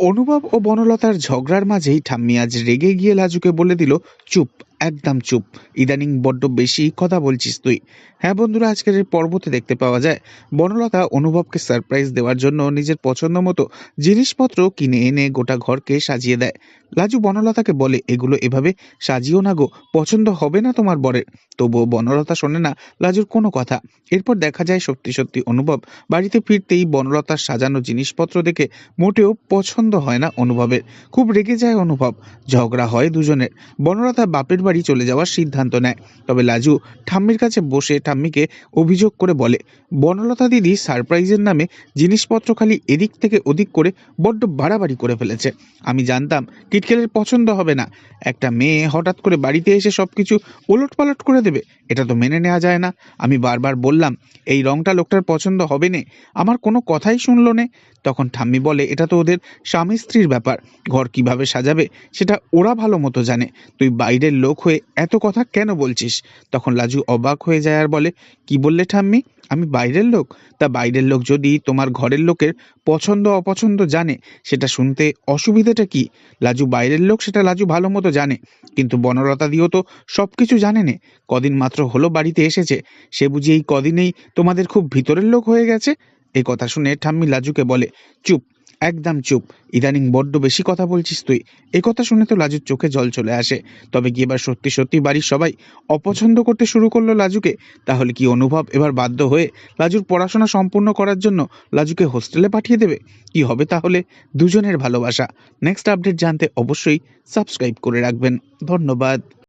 অনুভব ও বনলতার ঝগড়ার মাঝেই ঠাম্মি আজ রেগে গিয়ে লাজুকে বলে দিল চুপ। একদম চুপ। ইদানিং বড্ড বেশি কথা বলছিস তুই। হ্যাঁ বন্ধুরা, আজকের এই পর্বতে দেখতে পাওয়া যায়, বনলতা অনুভবকে সারপ্রাইজ দেওয়ার জন্য নিজের পছন্দ মতো জিনিসপত্র কিনে এনে গোটা ঘরকে সাজিয়ে দেয়। লাজু বনলতাকে বলে, এগুলো এভাবে সাজিও না গো, পছন্দ হবে না তোমার বরের। তবুও বনলতা শোনে না লাজুর কোনো কথা। এরপর দেখা যায় সত্যি সত্যি অনুভব, বাড়িতে ফিরতেই বনলতার সাজানো জিনিসপত্র দেখে মোটেও পছন্দ হয় না অনুভবের। খুব রেগে যায় অনুভব, ঝগড়া হয় দুজনের। বনলতা বাপের বাড়ি চলে যাওয়ার সিদ্ধান্ত নেয়। তবে লাজু ঠাম্মির কাছে বসে ঠাম্মিকে অভিযোগ করে বলে, বনলতা দিদি সারপ্রাইজের নামে জিনিসপত্র খালি এদিক থেকে ওদিক করে বড্ড বাড়াবাড়ি করে ফেলেছে। আমি জানতাম কিটকেলের পছন্দ হবে না। একটা মেয়ে হঠাৎ করে বাড়িতে এসে সব কিছু ওলট পালট করে দেবে, এটা তো মেনে নেওয়া যায় না। আমি বারবার বললাম, এই রংটা লোকটার পছন্দ হবে না। আমার কোনো কথাই শুনলো না। তখন ঠাম্মি বলে, এটা তো ওদের স্বামী স্ত্রীর ব্যাপার। ঘর কীভাবে সাজাবে সেটা ওরা ভালো মতো জানে। তুই বাইরের লোক হয়ে, এত কথা কেন বলছিস? তখন লাজু অবাক হয়ে যায় আর বলে, কি বললে ঠাম্মি? আমি বাইরের লোক। তা বাইরের লোক যদি তোমার ঘরের লোকের পছন্দ অপছন্দ জানে, সেটা শুনতে অসুবিধাটা কি? লাজু বাইরের লোক সেটা লাজু ভালো মতো জানে, কিন্তু বনলতা দিও তো সব কিছু জানে নে। কদিন মাত্র হলো বাড়িতে এসেছে। সে বুঝি এই কদিনেই তোমাদের খুব ভিতরের লোক হয়ে গেছে? এই কথা শুনে ঠাম্মি লাজুকে বলে, চুপ একদম চুপ। ইদানিং বড্ড বেশি কথা বলছিস তুই। এই কথা শুনে তো লাজুর চোখে জল চলে আসে। তবে কি এবার সত্যি সত্যি বাড়ির সবাই অপছন্দ করতে শুরু করল লাজুকে? তাহলে কি অনুভব এবার বাধ্য হয়ে লাজুর পড়াশোনা সম্পূর্ণ করার জন্য লাজুকে হোস্টেলে পাঠিয়ে দেবে? কি হবে তাহলে? দুজনের ভালোবাসা। নেক্সট আপডেট জানতে অবশ্যই সাবস্ক্রাইব করে রাখবেন। ধন্যবাদ।